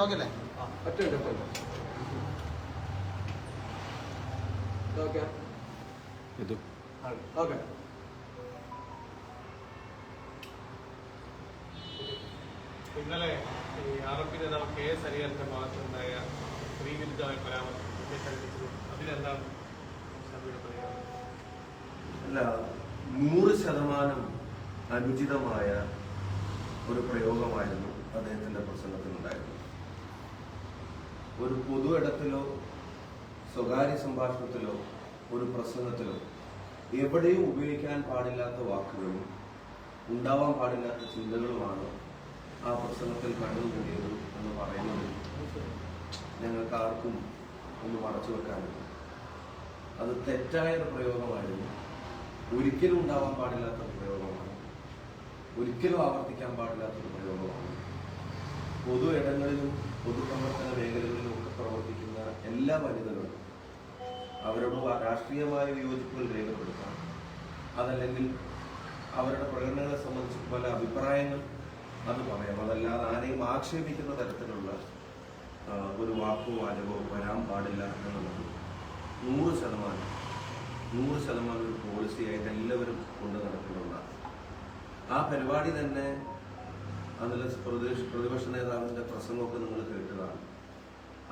Okay അല്ലേ? ഒറ്റ minute, ഒറ്റ മിനിറ്റ്. ഓക്കെ. ഇത്. ഓക്കെ. ഇന്നലെ ഈ ആർ എം പി നേതാവ് കെ എസ് ഹരിഹരന്റെ ഭാഗത്തുണ്ടായ സ്ത്രീവിരുദ്ധമായ പരാമർശം അതിലെന്താണ് അല്ല നൂറ് ശതമാനം അനുചിതമായ ഒരു പ്രയോഗമായിരുന്നു അദ്ദേഹത്തിന്റെ പ്രസംഗത്തിലുണ്ടായിരുന്നു. ഒരു പൊതു ഇടത്തിലോ സ്വകാര്യ സംഭാഷണത്തിലോ ഒരു പ്രസംഗത്തിലോ എവിടെയും ഉപയോഗിക്കാൻ പാടില്ലാത്ത വാക്കുകളും ഉണ്ടാവാൻ പാടില്ലാത്ത ചിന്തകളുമാണ് ആ പ്രസംഗത്തിൽ കണ്ടുകൂടിയത് എന്ന് പറയുന്നത് ഞങ്ങൾക്ക് ആർക്കും ഒന്ന് മറച്ചു വെക്കാനില്ല. അത് തെറ്റായ ഒരു പ്രയോഗമായിരുന്നു. ഒരിക്കലും ഉണ്ടാവാൻ പാടില്ലാത്ത പ്രയോഗമാണ്. ഒരിക്കലും ആവർത്തിക്കാൻ പാടില്ലാത്തൊരു പ്രയോഗമാണ്. പൊതു ഇടങ്ങളിലും പൊതുപ്രവർത്തന മേഖലകളിലും ഒക്കെ പ്രവർത്തിക്കുന്ന എല്ലാ വനിതകളും അവരോട് രാഷ്ട്രീയമായ വിയോജിപ്പുകൾ രേഖപ്പെടുത്താം അതല്ലെങ്കിൽ അവരുടെ പ്രകടനങ്ങളെ സംബന്ധിച്ച് പല അഭിപ്രായങ്ങൾ അത് പറയാം. അതല്ലാതെ ആരെയും ആക്ഷേപിക്കുന്ന തരത്തിലുള്ള ഒരു വാക്കോ വാചകോ വരാൻ പാടില്ല എന്നുള്ളത് നൂറ് ശതമാനം നൂറ് ശതമാനം ഒരു പോളിസിയായിട്ട് എല്ലാവരും കൊണ്ട് നടക്കുന്നുള്ള ആ പരിപാടി തന്നെ അതിൽ പ്രതിപക്ഷ പ്രതിപക്ഷ നേതാവിന്റെ പ്രസംഗമൊക്കെ നിങ്ങൾ കേട്ടതാണ്.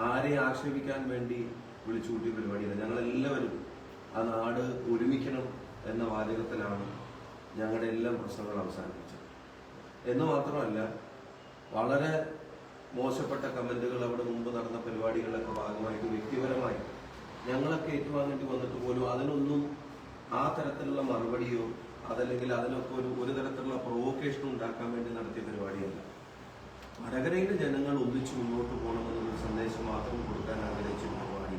ആരെ ആക്ഷേപിക്കാൻ വേണ്ടി വിളിച്ചു കൂട്ടിയ പരിപാടിയല്ല. ഞങ്ങളെല്ലാവരും ആ നാട് ഒരുമിക്കണം എന്ന വാചകത്തിലാണ് ഞങ്ങളുടെ എല്ലാം പ്രശ്നങ്ങൾ അവസാനിപ്പിച്ചത്. എന്ന് മാത്രമല്ല വളരെ മോശപ്പെട്ട കമന്റുകൾ അവിടെ മുമ്പ് നടന്ന പരിപാടികളിലൊക്കെ ഭാഗമായിട്ട് വ്യക്തിപരമായി ഞങ്ങളൊക്കെ ഏറ്റുവാങ്ങേണ്ടി വന്നിട്ട് പോലും അതിനൊന്നും ആ തരത്തിലുള്ള മറുപടിയോ അതല്ലെങ്കിൽ അതിനൊക്കെ ഒരു ഒരു തരത്തിലുള്ള പ്രൊവോക്കേഷൻ ഉണ്ടാക്കാൻ വേണ്ടി നടത്തിയ പരിപാടിയല്ല. വടകരയിലെ ജനങ്ങൾ ഒന്നിച്ചു മുന്നോട്ട് പോകണമെന്നൊരു സന്ദേശം മാത്രം കൊടുക്കാൻ ആഗ്രഹിച്ച പരിപാടി.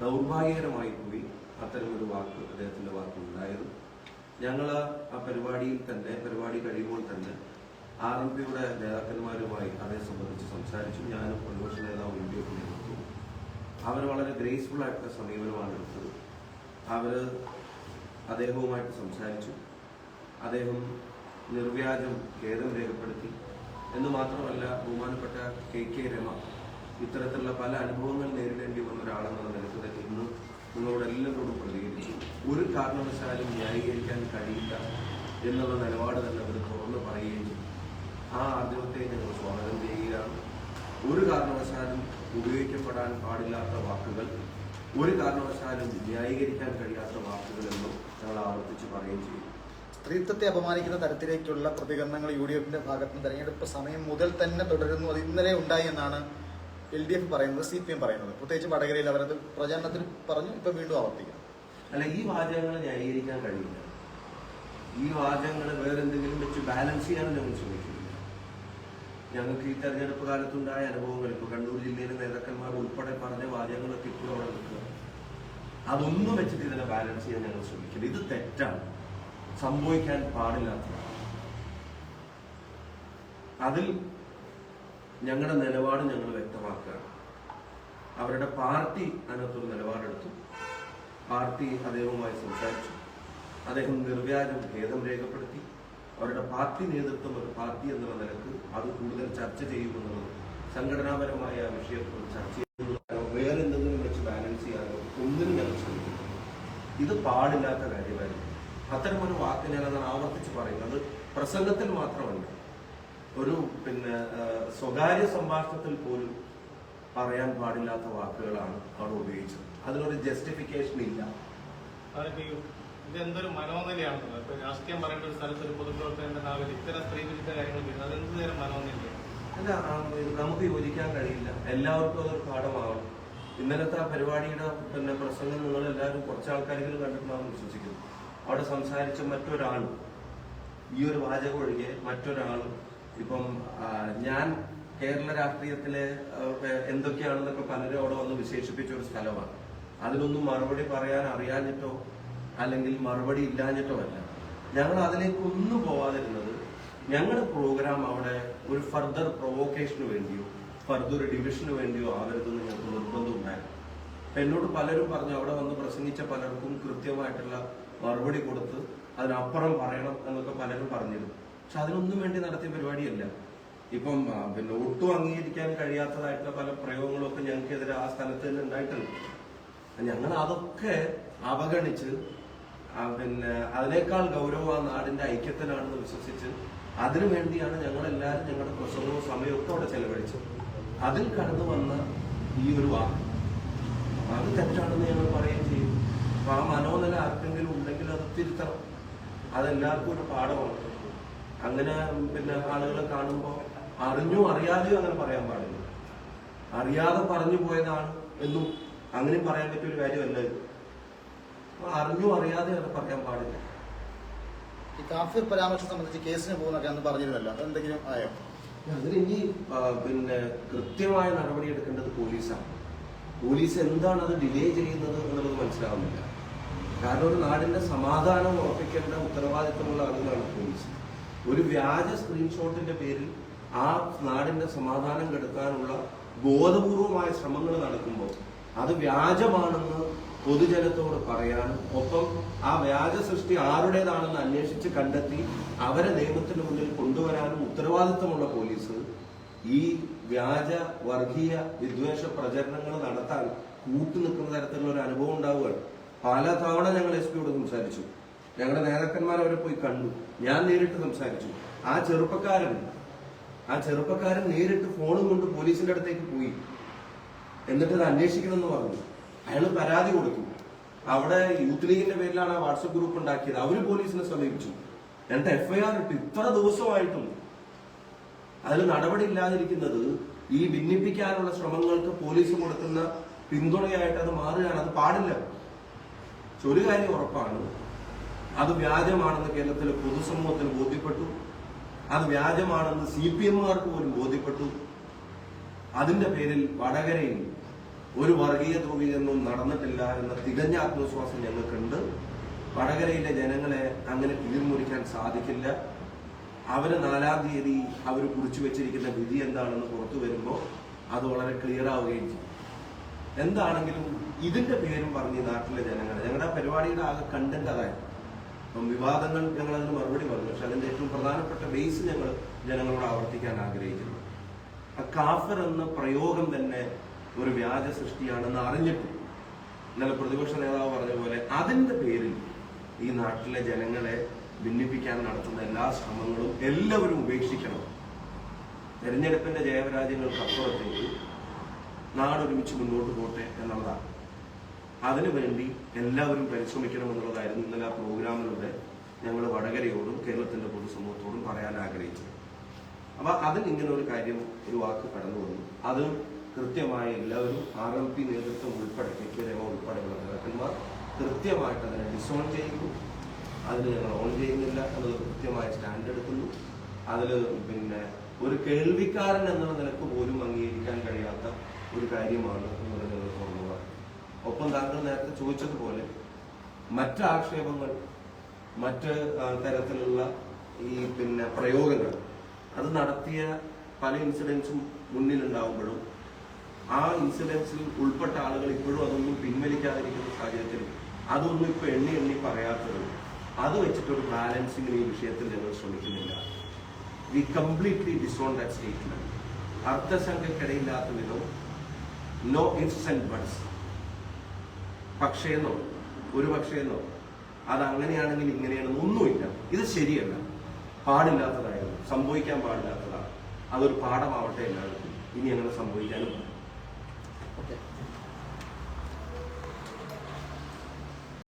ദൗർഭാഗ്യകരമായി പോയി അത്തരമൊരു വാക്ക് അദ്ദേഹത്തിന്റെ വാക്ക് ഉണ്ടായത്. ഞങ്ങൾ ആ പരിപാടിയിൽ തന്നെ പരിപാടി കഴിയുമ്പോൾ തന്നെ ആർ എം പിയുടെ നേതാക്കന്മാരുമായി അതേ സംബന്ധിച്ച് സംസാരിച്ചു. ഞാനും പ്രതിപക്ഷ നേതാവ് ഇന്ത്യ നേതൃത്വം. അവർ വളരെ ഗ്രേസ്ഫുൾ ആയിട്ടുള്ള സമീപനമാണ് എടുത്തത്. അവർ അദ്ദേഹവുമായിട്ട് സംസാരിച്ചു. അദ്ദേഹം നിർവ്യാജം ഖേദം രേഖപ്പെടുത്തി. എന്ന് മാത്രമല്ല ബഹുമാനപ്പെട്ട കെ കെ രമ ഇത്തരത്തിലുള്ള പല അനുഭവങ്ങൾ നേരിടേണ്ടി വന്ന ഒരാളെന്നുള്ള തന്നെ ഇന്ന് നിങ്ങളോട് എല്ലാവരോടും പ്രതികരിച്ചു. ഒരു കാരണവശാലും ന്യായീകരിക്കാൻ കഴിയില്ല എന്നുള്ള നിലപാട് തന്നെ അവർ തുറന്ന് പറയുകയും ആ ആർജവത്തെ ഞങ്ങൾ സ്വാഗതം ചെയ്യുകയാണ്. ഒരു കാരണവശാലും ഉപയോഗിക്കപ്പെടാൻ പാടില്ലാത്ത വാക്കുകൾ ഒരു കാരണവശാലും ന്യായീകരിക്കാൻ കഴിയാത്ത വാക്കുകളെന്നും ഞങ്ങൾ ആവർത്തിച്ച് പറയുകയും ചെയ്യും സ്ത്രീത്വത്തെ അപമാനിക്കുന്ന തരത്തിലേക്കുള്ള പ്രതികരണങ്ങൾ യു ഡി എഫിന്റെ ഭാഗത്ത് നിന്ന് തെരഞ്ഞെടുപ്പ് സമയം മുതൽ തന്നെ തുടരുന്നു. അത് ഇന്നലെ ഉണ്ടായി എന്നാണ് എൽ ഡി എഫ് പറയുന്നത് സി പി എം പറയുന്നത്. പ്രത്യേകിച്ച് വടകരയിൽ അവരത് പ്രചാരണത്തിൽ പറഞ്ഞു ഇപ്പൊ വീണ്ടും ആവർത്തിക്കുന്നു. അല്ല ഈ വാചകങ്ങൾ ന്യായീകരിക്കാൻ കഴിയില്ല. ഈ വാചകങ്ങൾ വേറെന്തെങ്കിലും വെച്ച് ബാലൻസ് ചെയ്യാനും ഞങ്ങൾ ശ്രമിക്കുന്നില്ല. ഞങ്ങൾക്ക് ഈ തെരഞ്ഞെടുപ്പ് കാലത്തുണ്ടായ അനുഭവങ്ങൾ ഇപ്പോൾ കണ്ണൂർ ജില്ലയിലെ നേതാക്കന്മാർ ഉൾപ്പെടെ പറഞ്ഞ വാചകങ്ങളൊക്കെ ഇപ്പോഴും അവിടെ നിൽക്കുക അതൊന്നും വെച്ചിട്ട് ഇതിനെ ബാലൻസ് ചെയ്യാൻ ഞങ്ങൾ ശ്രമിക്കില്ല. ഇത് തെറ്റാണ്. സംഭവിക്കാൻ പാടില്ലാത്ത അതിൽ ഞങ്ങളുടെ നിലപാട് ഞങ്ങൾ വ്യക്തമാക്കുകയാണ്. അവരുടെ പാർട്ടി അതിനകത്തൊരു നിലപാടെടുത്തു. പാർട്ടി അദ്ദേഹവുമായി സംസാരിച്ചു. അദ്ദേഹം നിർവ്യാജം ഭേദം രേഖപ്പെടുത്തി. അവരുടെ പാർട്ടി നേതൃത്വം ഒരു പാർട്ടി എന്നുള്ള നിലയ്ക്ക് അത് കൂടുതൽ ചർച്ച ചെയ്യുമെന്നുള്ളത് സംഘടനാപരമായ വിഷയത്തിൽ ചർച്ച ചെയ്യുന്നതോ വേറെ എന്തെങ്കിലും വെച്ച് ബാലൻസ് ചെയ്യാനോ ഒന്നിനും ഞങ്ങൾ ശ്രമിക്കുന്നു ഇത് പാടില്ലാത്ത കാര്യമായിരുന്നു അത്തരമൊരു വാക്ക് ഞാൻ ആവർത്തിച്ച് ആവർത്തിച്ച് പറയുന്നത്. പ്രസംഗത്തിൽ മാത്രമല്ല ഒരു പിന്നെ സ്വകാര്യ സംഭാഷണത്തിൽ പോലും പറയാൻ പാടില്ലാത്ത വാക്കുകളാണ് അവിടെ ഉപയോഗിച്ചത്. അതിനൊരു ജസ്റ്റിഫിക്കേഷൻ ഇല്ല. ഇതെന്തൊരു മനോനിലയാണെന്നുള്ളത് ഇപ്പൊ രാഷ്ട്രീയം പറയേണ്ട ഒരു സ്ഥലത്ത് ഒരു പൊതുപ്രവർത്തകന്റെ നാവിൽ ഇത്തരം സ്ത്രീവിരുദ്ധ കാര്യങ്ങൾ വരുന്നത് അതെന്ത് തരം മനോനിലയാണ്? അല്ല നമുക്ക് യോജിക്കാൻ കഴിയില്ല. എല്ലാവർക്കും അതൊരു പാഠമാകണം ഇന്നലത്തെ ആ പരിപാടിയുടെ പിന്നെ പ്രസംഗം നിങ്ങൾ എല്ലാവരും കുറച്ച് ആൾക്കാരെങ്കിലും കണ്ടിട്ടുണ്ടാകും വിശ്വസിക്കുന്നു. അവിടെ സംസാരിച്ച മറ്റൊരാളും ഈ ഒരു വാചകം ഒഴികെ മറ്റൊരാളും ഇപ്പം ഞാൻ കേരള രാഷ്ട്രീയത്തിലെ എന്തൊക്കെയാണെന്നൊക്കെ പലരും അവിടെ വന്ന് വിശേഷിപ്പിച്ച ഒരു സ്ഥലമാണ്. അതിനൊന്നും മറുപടി പറയാൻ അറിയാഞ്ഞിട്ടോ അല്ലെങ്കിൽ മറുപടി ഇല്ലാഞ്ഞിട്ടോ അല്ല. ഞങ്ങൾ അതിലേക്ക് ഒന്നും പോവാതിരുന്നത് ഞങ്ങളുടെ പ്രോഗ്രാം അവിടെ ഒരു ഫർദർ പ്രൊവോക്കേഷന് വേണ്ടിയോ ഫർദർ ഡിവിഷന് വേണ്ടിയോ ആവരുതെന്ന് ഞങ്ങൾക്ക് നിർബന്ധം ഉണ്ടായിരുന്നു. അപ്പൊ എന്നോട് പലരും പറഞ്ഞു അവിടെ വന്ന് പ്രസംഗിച്ച പലർക്കും കൃത്യമായിട്ടുള്ള മറുപടി കൊടുത്ത് അതിനപ്പുറം പറയണം എന്നൊക്കെ പലരും പറഞ്ഞിരുന്നു. പക്ഷെ അതിനൊന്നും വേണ്ടി നടത്തിയ പരിപാടിയല്ല. ഇപ്പം പിന്നെ ഒട്ടും അംഗീകരിക്കാൻ കഴിയാത്തതായിട്ടുള്ള പല പ്രയോഗങ്ങളും ഒക്കെ ഞങ്ങൾക്കെതിരെ ആ സ്ഥലത്ത് തന്നെ ഉണ്ടായിട്ടുണ്ട്. ഞങ്ങൾ അതൊക്കെ അവഗണിച്ച് പിന്നെ അതിനേക്കാൾ ഗൗരവം ആ നാടിന്റെ ഐക്യത്തിനാണെന്ന് വിശ്വസിച്ച് അതിനു വേണ്ടിയാണ് ഞങ്ങളെല്ലാവരും ഞങ്ങളുടെ പ്രസംഗവും സമയവും ഒക്കെ അവിടെ ചെലവഴിച്ചത്. അതിൽ കടന്നു വന്ന ഈ ഒരു വാക്ക്. അത് തെറ്റാണെന്ന് ഞങ്ങൾ പറയുകയും ചെയ്യും അപ്പൊ ആ മനോനില ആർക്കെങ്കിലും ഉണ്ടെങ്കിൽ അത് തിരുത്തണം. അതെല്ലാവർക്കും ഒരു പാഠമാണ്. അങ്ങനെ പിന്നെ ആളുകളെ കാണുമ്പോൾ അറിഞ്ഞോ അറിയാതെയോ അങ്ങനെ പറയാൻ പാടില്ല. അറിയാതെ പറഞ്ഞു പോയതാണ് എന്നും അങ്ങനെ പറയാൻ പറ്റിയ ഒരു കാര്യമല്ല ഇത്. അറിഞ്ഞോ അറിയാതെ അത് പറയാൻ പാടില്ല. ഈ കാഫിർ പരാമർശം സംബന്ധിച്ച് കേസിന് പോകുന്നൊക്കെ അന്ന് പറഞ്ഞിരുന്നല്ലോ. അതെന്തെങ്കിലും ആയോ? അതിന് ഇനി പിന്നെ കൃത്യമായ നടപടി എടുക്കേണ്ടത് പോലീസാണ്. പോലീസ് എന്താണ് അത് ഡിലേ ചെയ്യുന്നത് എന്നുള്ളത് മനസ്സിലാവുന്നില്ല. കാരണം ഒരു നാടിന്റെ സമാധാനം ഉറപ്പിക്കേണ്ട ഉത്തരവാദിത്തമുള്ള ആളുകളാണ് പോലീസ്. ഒരു വ്യാജ സ്ക്രീൻഷോട്ടിന്റെ പേരിൽ ആ നാടിന്റെ സമാധാനം കെടുക്കാനുള്ള ബോധപൂർവമായ ശ്രമങ്ങൾ നടക്കുമ്പോൾ അത് വ്യാജമാണെന്ന് പൊതുജനത്തോട് പറയാനും ഒപ്പം ആ വ്യാജ സൃഷ്ടി ആരുടേതാണെന്ന് അന്വേഷിച്ച് കണ്ടെത്തി അവരെ നിയമത്തിന് മുന്നിൽ കൊണ്ടുവരാനും ഉത്തരവാദിത്തമുള്ള പോലീസ് ഈ വ്യാജ വർഗീയ വിദ്വേഷ പ്രചരണങ്ങൾ നടത്താൻ കൂട്ടുനിൽക്കുന്ന തരത്തിലുള്ള ഒരു അനുഭവം ഉണ്ടാവുകയാണ്. പല തവണ ഞങ്ങൾ എസ് പിയോട് സംസാരിച്ചു. ഞങ്ങളുടെ നേതാക്കന്മാർ അവരെ പോയി കണ്ടു. ഞാൻ നേരിട്ട് സംസാരിച്ചു. ആ ചെറുപ്പക്കാരൻ ആ ചെറുപ്പക്കാരൻ നേരിട്ട് ഫോണും കൊണ്ട് പോലീസിന്റെ അടുത്തേക്ക് പോയി. എന്നിട്ട് അത് അന്വേഷിക്കണമെന്ന് പറഞ്ഞു. അയാൾ പരാതി കൊടുത്തു. അവിടെ യൂത്ത് ലീഗിന്റെ പേരിലാണ് ആ വാട്സപ്പ് ഗ്രൂപ്പ് ഉണ്ടാക്കിയത്. അവർ പോലീസിനെ സമീപിച്ചു. എന്നിട്ട് എഫ്ഐആർ ഇട്ടു ഇത്ര ദിവസമായിട്ടും അതിൽ നടപടി ഇല്ലാതിരിക്കുന്നത് ഈ ഭിന്നിപ്പിക്കാനുള്ള ശ്രമങ്ങൾക്ക് പോലീസ് കൊടുക്കുന്ന പിന്തുണയായിട്ട് അത് മാറുകയാണ്. അത് പാടില്ല. ഒരു കാര്യം ഉറപ്പാണ്. അത് വ്യാജമാണെന്ന് കേരളത്തിലെ പൊതുസമൂഹത്തിന് ബോധ്യപ്പെട്ടു. അത് വ്യാജമാണെന്ന് സി പി എമ്മുകാർക്ക് പോലും ബോധ്യപ്പെട്ടു. അതിന്റെ പേരിൽ വടകരയിൽ ഒരു വർഗീയ ധ്രുവീകരണവും നടന്നിട്ടില്ല എന്ന തികഞ്ഞ ആത്മവിശ്വാസം ഞങ്ങൾക്കുണ്ട്. വടകരയിലെ ജനങ്ങളെ അങ്ങനെ തിരിമുറിക്കാൻ സാധിക്കില്ല. അവർ നാലാം തീയതി അവർ കുറിച്ചു വെച്ചിരിക്കുന്ന വിധി എന്താണെന്ന് പുറത്തു വരുമ്പോൾ അത് വളരെ ക്ലിയർ ആവുകയും ചെയ്യും. എന്താണെങ്കിലും ഇതിന്റെ പേരും പറഞ്ഞ് നാട്ടിലെ ജനങ്ങൾ ഞങ്ങളുടെ പരിപാടിയുടെ ആകെ കണ്ടന്റ് അതായിരുന്നു അപ്പം വിവാദങ്ങൾ ഞങ്ങൾ അതിന് മറുപടി പറഞ്ഞു പക്ഷെ അതിന്റെ ഏറ്റവും പ്രധാനപ്പെട്ട ബേസ് ഞങ്ങൾ ജനങ്ങളോട് ആവർത്തിക്കാൻ ആഗ്രഹിക്കുന്നു. കാഫർ എന്ന പ്രയോഗം തന്നെ ഒരു വ്യാജ സൃഷ്ടിയാണെന്ന് അറിഞ്ഞിട്ട് ഇന്നലെ പ്രതിപക്ഷ നേതാവ് പറഞ്ഞ പോലെ അതിന്റെ പേരിൽ ഈ നാട്ടിലെ ജനങ്ങളെ ഭിന്നിപ്പിക്കാൻ നടത്തുന്ന എല്ലാ ശ്രമങ്ങളും എല്ലാവരും ഉപേക്ഷിക്കണം. തെരഞ്ഞെടുപ്പിന്റെ ജയപരാജയങ്ങൾക്ക് അപ്പുറത്തേക്ക് നാടൊരുമിച്ച് മുന്നോട്ട് പോട്ടെ എന്നുള്ളതാണ് അതിനുവേണ്ടി എല്ലാവരും പരിശ്രമിക്കണം എന്നുള്ളതായിരുന്നു ഇന്നലെ ആ പ്രോഗ്രാമിലൂടെ ഞങ്ങൾ വടകരയോടും കേരളത്തിന്റെ പൊതുസമൂഹത്തോടും പറയാൻ ആഗ്രഹിച്ചത്. അപ്പൊ അതിൽ ഇങ്ങനെ ഒരു കാര്യം ഒരു വാക്ക് കടന്നു വന്നു. അത് കൃത്യമായി എല്ലാവരും ആർ എം പി നേതൃത്വം ഉൾപ്പെടെ കെ കെ രമ ഉൾപ്പെടെയുള്ള നേതാക്കന്മാർ കൃത്യമായിട്ട് അതിനെ ഡിസോൺ ചെയ്യുന്നു അതിന് ഞങ്ങൾ ഓൺ ചെയ്യുന്നില്ല. എന്നത് കൃത്യമായ സ്റ്റാൻഡ് എടുക്കുന്നു. അതിൽ പിന്നെ ഒരു കേൾവിക്കാരൻ എന്നുള്ള നിലയ്ക്ക് പോലും അംഗീകരിക്കാൻ കഴിയാത്ത ഒരു കാര്യമാണ് എന്നത് ഞങ്ങൾ തുറന്നു ഒപ്പം താങ്കൾ നേരത്തെ ചോദിച്ചതുപോലെ മറ്റ് ആക്ഷേപങ്ങൾ മറ്റ് തരത്തിലുള്ള ഈ പിന്നെ പ്രയോഗങ്ങൾ അത് നടത്തിയ പല ഇൻസിഡൻസും മുന്നിലുണ്ടാവുമ്പോഴും ആ ഇൻസിഡൻസിൽ ഉൾപ്പെട്ട ആളുകൾ ഇപ്പോഴും അതൊന്നും പിൻവലിക്കാതിരിക്കുന്ന സാഹചര്യത്തിൽ അതൊന്നും ഇപ്പൊ എണ്ണി എണ്ണി പറയാത്തത് അത് വെച്ചിട്ടൊരു ബാലൻസിങ്ങിന് ഈ വിഷയത്തിൽ ഞങ്ങൾ ശ്രമിക്കുന്നില്ല. We completely disown that statement അർത്ഥശങ്കക്കിടയില്ലാത്ത വിധം നോ ഇഫ്സ് ആൻഡ് ബഡ്സ് പക്ഷേന്നോ ഒരു പക്ഷേന്നോ അത് അങ്ങനെയാണെങ്കിൽ ഇങ്ങനെയാണെന്ന് ഒന്നുമില്ല. ഇത് ശരിയല്ല. പാടില്ലാത്തതായിരുന്നു. സംഭവിക്കാൻ പാടില്ലാത്തതാണ്. അതൊരു പാഠമാവട്ടെ എല്ലാവർക്കും. ഇനി അങ്ങനെ സംഭവിക്കാനും. ഓക്കെ.